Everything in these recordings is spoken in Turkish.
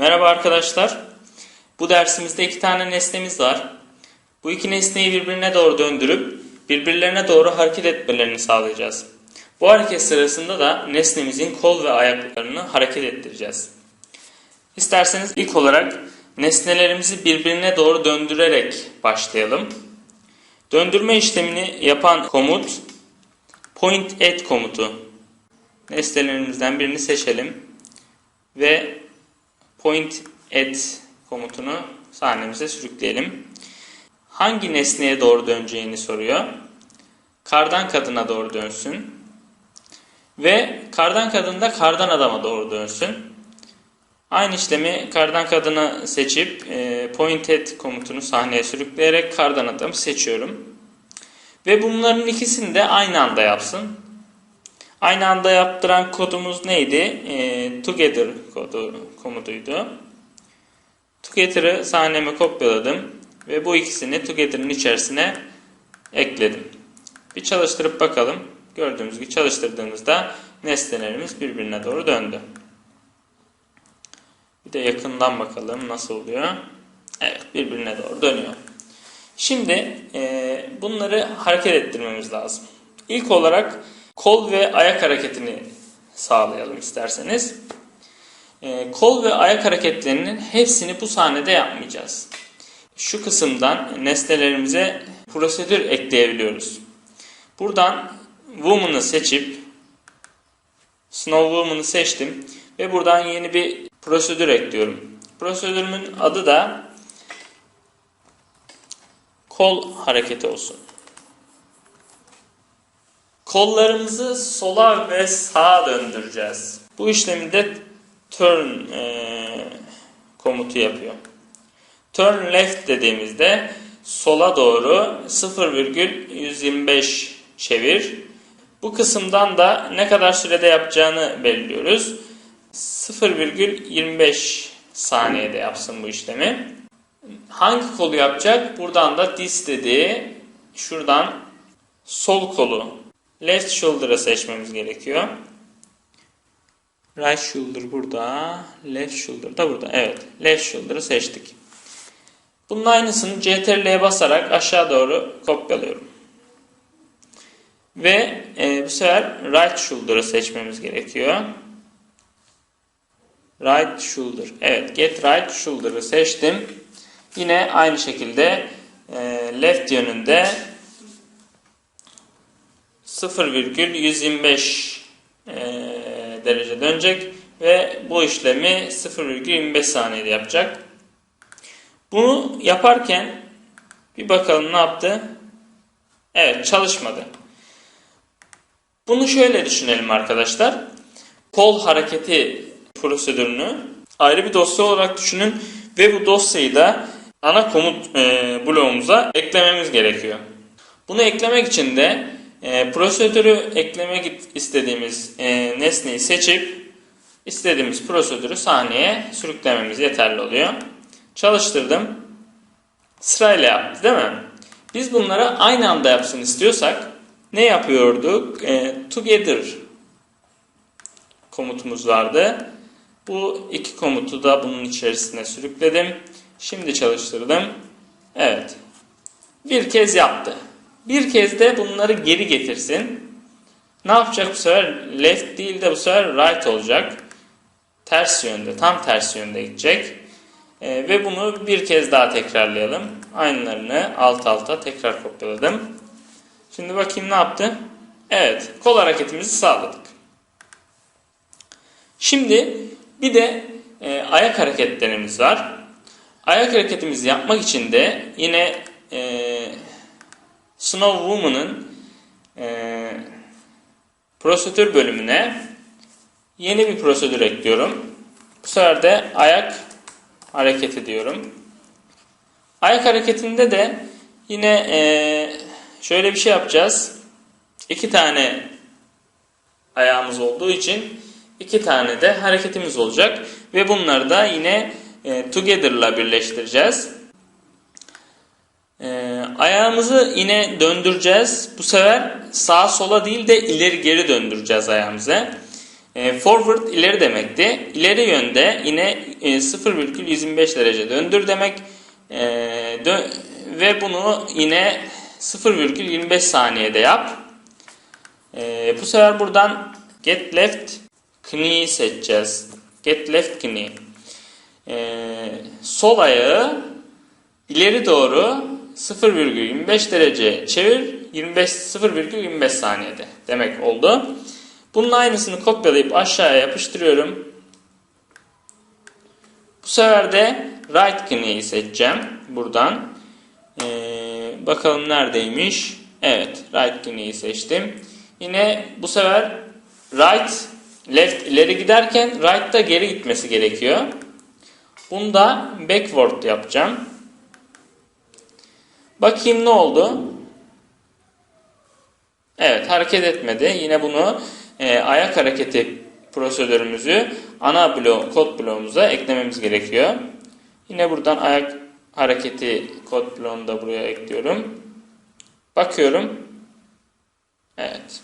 Merhaba arkadaşlar. Bu dersimizde iki tane nesnemiz var. Bu iki nesneyi birbirine doğru döndürüp birbirlerine doğru hareket etmelerini sağlayacağız. Bu hareket sırasında da nesnemizin kol ve ayaklarını hareket ettireceğiz. İsterseniz ilk olarak nesnelerimizi birbirine doğru döndürerek başlayalım. Döndürme işlemini yapan komut point at komutu. Nesnelerimizden birini seçelim ve point at komutunu sahnemize sürükleyelim. Hangi nesneye doğru döneceğini soruyor. Kardan kadına doğru dönsün. Ve kardan kadın da kardan adama doğru dönsün. Aynı işlemi kardan kadını seçip e, point at komutunu sahneye sürükleyerek kardan adamı seçiyorum. Ve bunların ikisini de aynı anda yapsın. Aynı anda yaptıran kodumuz neydi? E, together kodu komutuydu. Together'ı sahneme kopyaladım ve bu ikisini Together'ın içerisine ekledim. Bir çalıştırıp bakalım. Gördüğümüz gibi çalıştırdığımızda nesnelerimiz birbirine doğru döndü. Bir de yakından bakalım nasıl oluyor. Evet birbirine doğru dönüyor. Şimdi e, bunları hareket ettirmemiz lazım. İlk olarak kol ve ayak hareketini sağlayalım isterseniz. E, kol ve ayak hareketlerinin hepsini bu sahnede yapmayacağız. Şu kısımdan nesnelerimize prosedür ekleyebiliyoruz. Buradan Woman'ı seçip Snow Woman'ı seçtim ve buradan yeni bir prosedür ekliyorum. Prosedürümün adı da kol hareketi olsun. Kollarımızı sola ve sağa döndüreceğiz. Bu işlemi de turn e, komutu yapıyor. Turn left dediğimizde sola doğru 0,125 çevir. Bu kısımdan da ne kadar sürede yapacağını belirliyoruz. 0,25 saniyede yapsın bu işlemi. Hangi kolu yapacak? Buradan da this dediği şuradan sol kolu left shoulder'ı seçmemiz gerekiyor. Right shoulder burada, left shoulder da burada. Evet, left shoulder'ı seçtik. Bunun aynısını CTRL'ye basarak aşağı doğru kopyalıyorum. Ve e, bu sefer right shoulder'ı seçmemiz gerekiyor. Right shoulder. Evet, get right shoulder'ı seçtim. Yine aynı şekilde e, left yönünde 0,125 e, derece dönecek ve bu işlemi 0,25 saniyede yapacak. Bunu yaparken bir bakalım ne yaptı? Evet çalışmadı. Bunu şöyle düşünelim arkadaşlar. Kol hareketi prosedürünü ayrı bir dosya olarak düşünün ve bu dosyayı da ana komut e, bloğumuza eklememiz gerekiyor. Bunu eklemek için de e, prosedürü eklemek istediğimiz e, nesneyi seçip istediğimiz prosedürü sahneye sürüklememiz yeterli oluyor. Çalıştırdım. Sırayla yaptı değil mi? Biz bunları aynı anda yapsın istiyorsak ne yapıyorduk? E, together komutumuz vardı. Bu iki komutu da bunun içerisine sürükledim. Şimdi çalıştırdım. Evet. Bir kez yaptı. Bir kez de bunları geri getirsin. Ne yapacak bu sefer? Left değil de bu sefer right olacak. Ters yönde, tam ters yönde gidecek. Ee, ve bunu bir kez daha tekrarlayalım. Aynılarını alt alta tekrar kopyaladım. Şimdi bakayım ne yaptı? Evet, kol hareketimizi sağladık. Şimdi bir de e, ayak hareketlerimiz var. Ayak hareketimizi yapmak için de yine e, Snow Woman'ın e, prosedür bölümüne yeni bir prosedür ekliyorum. Bu sefer de ayak hareketi diyorum. Ayak hareketinde de yine e, şöyle bir şey yapacağız. İki tane ayağımız olduğu için iki tane de hareketimiz olacak. Ve bunları da yine e, together'la birleştireceğiz. E, ayağımızı yine döndüreceğiz. Bu sefer sağa sola değil de ileri geri döndüreceğiz ayağımızı. E, forward ileri demekti. İleri yönde yine e, 0,125 derece döndür demek. E, dö- ve bunu yine 0,25 saniyede yap. Bu sefer buradan get left knee seçeceğiz. Get left knee. Sol ayağı ileri doğru 0,25 derece çevir 25 0,25 saniyede demek oldu. Bunun aynısını kopyalayıp aşağıya yapıştırıyorum. Bu sefer de right knee'yi seçeceğim buradan. Ee, bakalım neredeymiş. Evet right knee'yi seçtim. Yine bu sefer right left ileri giderken right da geri gitmesi gerekiyor. Bunu da backward yapacağım. Bakayım ne oldu? Evet hareket etmedi. Yine bunu e, ayak hareketi prosedürümüzü ana blok, kod bloğumuza eklememiz gerekiyor. Yine buradan ayak hareketi kod bloğunu da buraya ekliyorum. Bakıyorum. Evet.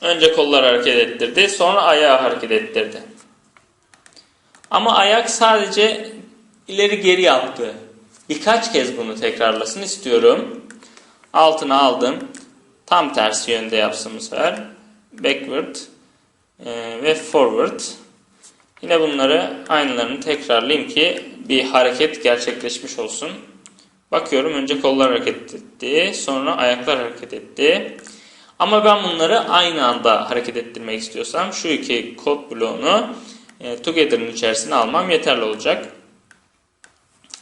Önce kollar hareket ettirdi. Sonra ayağı hareket ettirdi. Ama ayak sadece ileri geri yaptı. Birkaç kez bunu tekrarlasın istiyorum. Altına aldım. Tam tersi yönde yapsın bu sefer. Backward e, ve forward. Yine bunları aynılarını tekrarlayayım ki bir hareket gerçekleşmiş olsun. Bakıyorum önce kollar hareket etti. Sonra ayaklar hareket etti. Ama ben bunları aynı anda hareket ettirmek istiyorsam şu iki kod bloğunu e, together'ın içerisine almam yeterli olacak.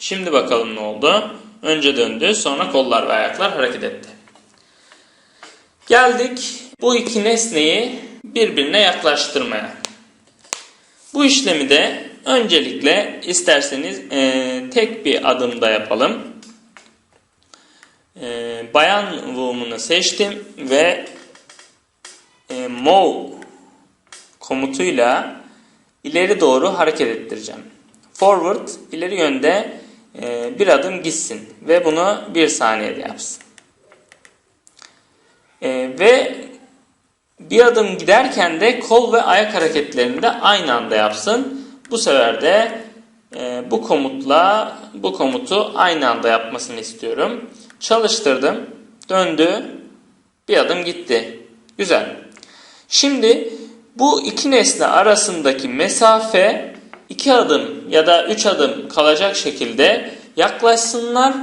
Şimdi bakalım ne oldu. Önce döndü sonra kollar ve ayaklar hareket etti. Geldik bu iki nesneyi birbirine yaklaştırmaya. Bu işlemi de öncelikle isterseniz e, tek bir adımda yapalım. E, bayan woman'ı seçtim ve e, move komutuyla ileri doğru hareket ettireceğim. Forward ileri yönde bir adım gitsin ve bunu bir saniyede yapsın. E, ve bir adım giderken de kol ve ayak hareketlerini de aynı anda yapsın. Bu sefer de e, bu komutla bu komutu aynı anda yapmasını istiyorum. Çalıştırdım. Döndü. Bir adım gitti. Güzel. Şimdi bu iki nesne arasındaki mesafe iki adım ya da üç adım kalacak şekilde yaklaşsınlar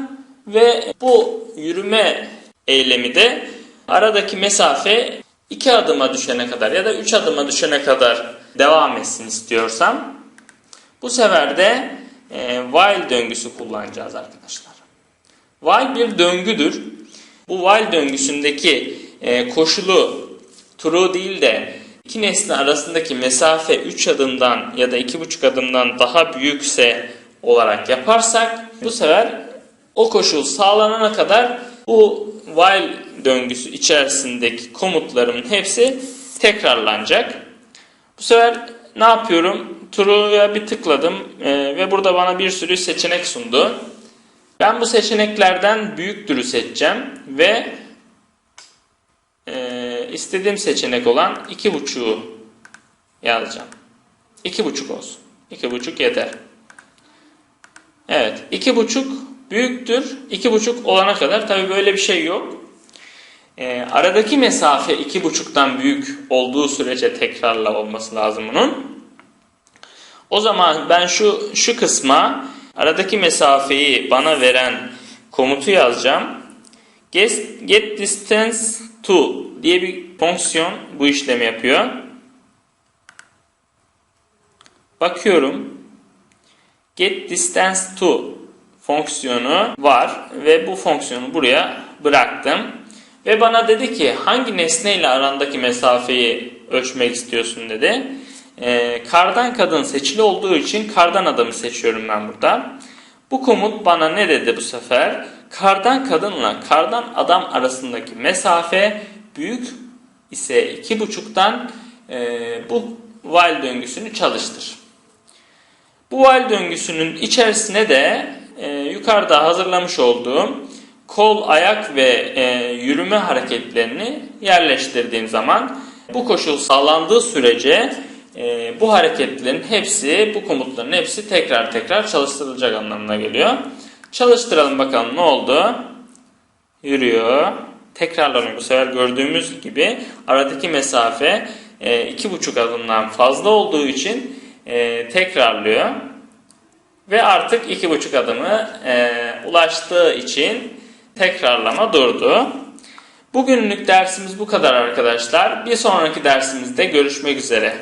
ve bu yürüme eylemi de aradaki mesafe iki adıma düşene kadar ya da üç adıma düşene kadar devam etsin istiyorsam bu sefer de e, while döngüsü kullanacağız arkadaşlar. While bir döngüdür. Bu while döngüsündeki e, koşulu true değil de iki nesne arasındaki mesafe 3 adımdan ya da 2,5 adımdan daha büyükse olarak yaparsak bu sefer o koşul sağlanana kadar bu while döngüsü içerisindeki komutlarımın hepsi tekrarlanacak. Bu sefer ne yapıyorum? True'ya bir tıkladım e, ve burada bana bir sürü seçenek sundu. Ben bu seçeneklerden büyüktürü seçeceğim ve istediğim seçenek olan 2.5'u yazacağım. 2.5 olsun. 2.5 yeter. Evet. 2.5 büyüktür. 2.5 olana kadar tabi böyle bir şey yok. E, aradaki mesafe 2.5'tan büyük olduğu sürece tekrarla olması lazım bunun. O zaman ben şu şu kısma aradaki mesafeyi bana veren komutu yazacağım. Get, get distance to diye bir fonksiyon bu işlemi yapıyor. Bakıyorum. Get distance to fonksiyonu var ve bu fonksiyonu buraya bıraktım. Ve bana dedi ki hangi nesneyle arandaki mesafeyi ölçmek istiyorsun dedi. Ee, kardan kadın seçili olduğu için kardan adamı seçiyorum ben burada. Bu komut bana ne dedi bu sefer? Kardan kadınla kardan adam arasındaki mesafe büyük ise 2.5'tan e, bu while döngüsünü çalıştır. Bu while döngüsünün içerisine de e, yukarıda hazırlamış olduğum kol, ayak ve e, yürüme hareketlerini yerleştirdiğim zaman bu koşul sağlandığı sürece e, bu hareketlerin hepsi, bu komutların hepsi tekrar tekrar çalıştırılacak anlamına geliyor. Çalıştıralım bakalım ne oldu? Yürüyor. Tekrarlanıyor. Bu sefer gördüğümüz gibi aradaki mesafe e, iki buçuk adımdan fazla olduğu için e, tekrarlıyor. Ve artık iki buçuk adımı e, ulaştığı için tekrarlama durdu. Bugünlük dersimiz bu kadar arkadaşlar. Bir sonraki dersimizde görüşmek üzere.